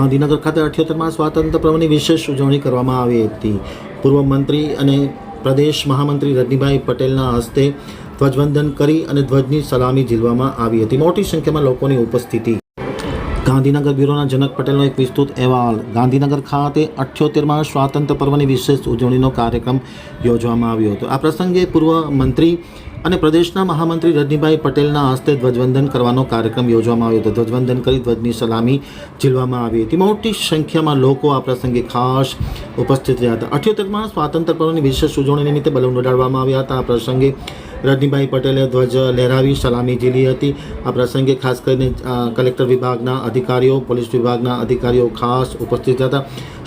ગાંધીનગર ખાતે અઠ્યોતેરમાં સ્વાતંત્ર્ય પર્વની વિશેષ ઉજવણી કરવામાં આવી હતી. પૂર્વ મંત્રી અને પ્રદેશ મહામંત્રી રજનીભાઈ પટેલના હસ્તે ધ્વજવંદન કરી અને ધ્વજની સલામી ઝીલવામાં આવી હતી. મોટી સંખ્યામાં લોકોની ઉપસ્થિતિ. ગાંધીનગર બ્યુરોના જનક પટેલનો એક વિસ્તૃત અહેવાલ. ગાંધીનગર ખાતે અઠ્યોતેરમાં સ્વાતંત્ર્ય પર્વની વિશેષ ઉજવણીનો કાર્યક્રમ યોજવામાં આવ્યો હતો. આ પ્રસંગે પૂર્વ મંત્રી અને પ્રદેશના મહામંત્રી રજનીભાઈ પટેલના હસ્તે ધ્વજવંદન કરવાનો કાર્યક્રમ યોજવામાં આવ્યો હતો. ધ્વજવંદન કરી ધ્વજની સલામી ઝીલવામાં આવી હતી. મોટી સંખ્યામાં લોકો આ પ્રસંગે ખાસ ઉપસ્થિત રહ્યા હતા. અઠ્યોતેરમાં સ્વાતંત્ર્ય પર્વની વિશેષ ઉજવણી નિમિત્તે બલૂન ઉડાડવામાં આવ્યા હતા. આ પ્રસંગે રજનીભાઈ પટેલે ધ્વજ લહેરાવી સલામી ઝીલી હતી. આ પ્રસંગે ખાસ કરીને કલેક્ટર વિભાગના અધિકારીઓ, પોલીસ વિભાગના અધિકારીઓ ખાસ ઉપસ્થિત હતા.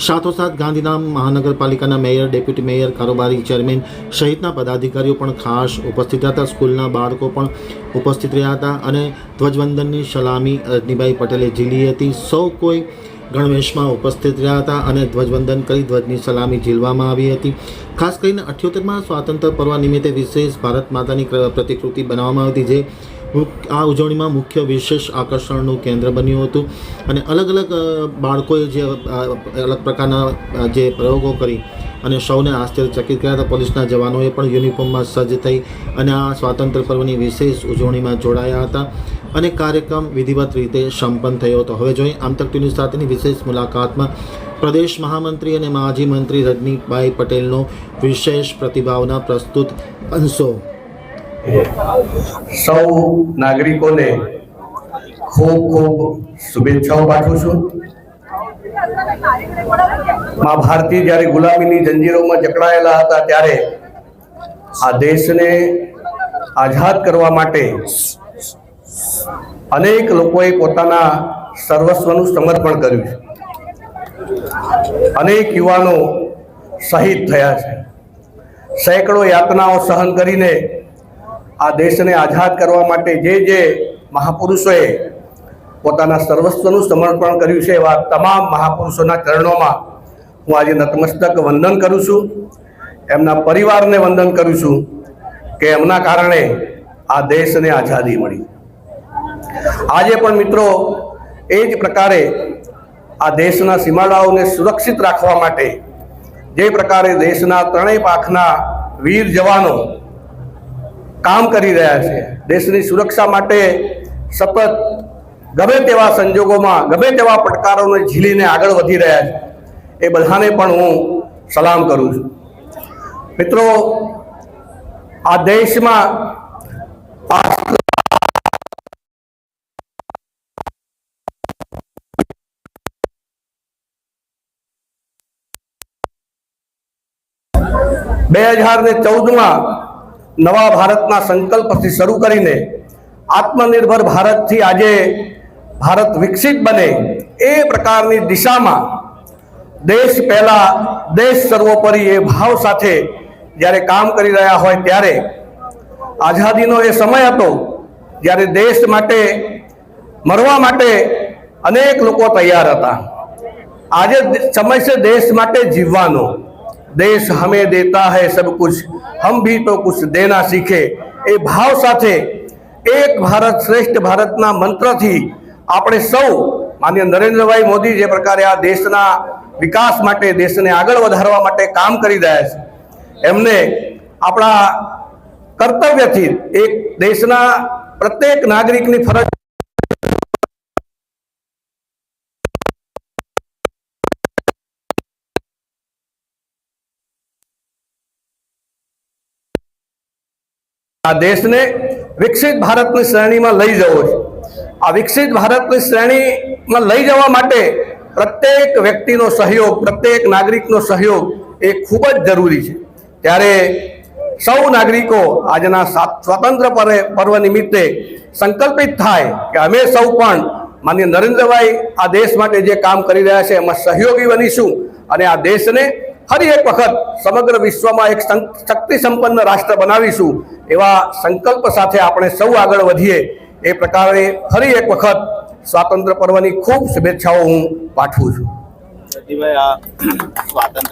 સાથોસાથ ગાંધીધામ મહાનગરપાલિકાના મેયર, ડેપ્યુટી મેયર, કારોબારી ચેરમેન સહિતના પદાધિકારીઓ પણ ખાસ ઉપસ્થિત હતા. સ્કૂલના બાળકો પણ ઉપસ્થિત રહ્યા હતા અને ધ્વજવંદનની સલામી રજનીભાઈ પટેલે ઝીલી હતી. સૌ કોઈ ગણવેશમાં ઉપસ્થિત રહ્યા હતા અને ધ્વજવંદન કરી ધ્વજની સલામી ઝીલવામાં આવી હતી. ખાસ કરીને અઠ્યોતેરમાં સ્વાતંત્ર્ય પર્વ નિમિત્તે વિશેષ ભારત માતાની પ્રતિકૃતિ બનાવવામાં આવી હતી, જે આ ઉજવણીમાં મુખ્ય વિશેષ આકર્ષણનું કેન્દ્ર બન્યું હતું અને અલગ અલગ બાળકોએ જે અલગ પ્રકારના જે પ્રયોગો કરી અને સૌને આશ્ચર્યચકિત કર્યા હતા. પોલીસના જવાનોએ પણ યુનિફોર્મમાં સજ્જ થઈ અને આ સ્વાતંત્ર્ય પર્વની વિશેષ ઉજવણીમાં જોડાયા હતા અને કાર્યક્રમ વિધિવત રીતે સંપન્ન થયો હતો. હવે જોઈએ આમતક ટીવી સાથેની વિશેષ મુલાકાતમાં પ્રદેશ મહામંત્રી અને માજી મંત્રી રજનીભાઈ પટેલનો વિશેષ પ્રતિભાવના પ્રસ્તુત અંશો સૌ નાગરિકોને ખૂબ ખૂબ શુભેચ્છાઓ પાઠવું છું. મા ભારતી જ્યારે ગુલામીની જંજીરોમાં જકડાયેલા હતા ત્યારે આ દેશને આઝાદ કરવા માટે અનેક લોકોએ પોતાના સર્વસ્વનું સમર્પણ કર્યું છે. અનેક યુવાનો શહીદ થયા છે. સેંકડો યાતનાઓ સહન કરીને આ દેશને આઝાદ કરવા માટે જે જે મહાપુરુષોએ પોતાના સર્વસ્વનું સમર્પણ કર્યું છે, એવા તમામ મહાપુરુષોના ચરણોમાં હું આજે નતમસ્તક વંદન કરું છું. એમના પરિવારને વંદન કરું છું કે એમના કારણે આ દેશને આઝાદી મળી. આજે પણ મિત્રો એ જ પ્રકારે આ દેશના સીમાડાઓને સુરક્ષિત રાખવા માટે જે પ્રકારે દેશના ત્રણેય પાંખના વીર જવાનો કામ કરી રહ્યા છે. દેશની સુરક્ષા માટે સતત ગમે તેવા સંજોગોમાં, ગમે તેવા પડકારોને ઝીલીને આગળ વધી રહ્યા છે. એ બધાને પણ હું સલામ કરું છું. મિત્રો, આ દેશમાં આ બે હજાર ને ચૌદમાં નવા ભારતના સંકલ્પથી શરૂ કરીને આત્મનિર્ભર ભારતથી આજે ભારત વિકસિત બને એ પ્રકારની દિશામાં દેશ પહેલા દેશ સર્વોપરી એ ભાવ સાથે જ્યારે કામ કરી રહ્યા હોય ત્યારે આઝાદીનો એ સમય હતો જ્યારે દેશ માટે, મરવા માટે અનેક લોકો તૈયાર હતા. આજે સમય છે દેશ માટે જીવવાનો દેશ હમે દેતા હૈ સબ કુછ હમ ભી તો કુછ દેના શીખે એ ભાવ સાથે એક ભારત શ્રેષ્ઠ ભારતના મંત્રથી આપણે સૌ માન્ય નરેન્દ્રભાઈ મોદી જે પ્રકારે આ દેશના વિકાસ માટે દેશને આગળ વધારવા માટે કામ કરી રહ્યા છે એમને આપણા કર્તવ્યથી એક દેશના પ્રત્યેક નાગરિકની ફરજ આ દેશને વિકસિત ભારતની શ્રેણીમાં લઈ જવો છે. આ વિકસિત ભારતની શ્રેણીમાં લઈ જવા માટે પ્રત્યેક વ્યક્તિનો સહયોગ, પ્રત્યેક નાગરિકનો સહયોગ એ ખૂબ જ જરૂરી છે. ત્યારે સૌ નાગરિકો આજના સ્વતંત્ર સ્વાતંત્ર્ય પર્વ નિમિત્તે સંકલ્પિત થાય કે અમે સૌ પણ માન્ય નરેન્દ્રભાઈ આ દેશ માટે જે કામ કરી રહ્યા છે, એમાં સહયોગી બનીશું અને આ દેશને ફરી એક વખત સમગ્ર વિશ્વમાં એક શક્તિ સંપન્ન રાષ્ટ્ર બનાવીશું એવા સંકલ્પ સાથે આપણે સૌ આગળ વધીએ એ પ્રકારે ફરી એક વખત સ્વાતંત્ર્ય પર્વની ખૂબ શુભેચ્છાઓ હું પાઠવું છું. સ્વાતંત્ર્ય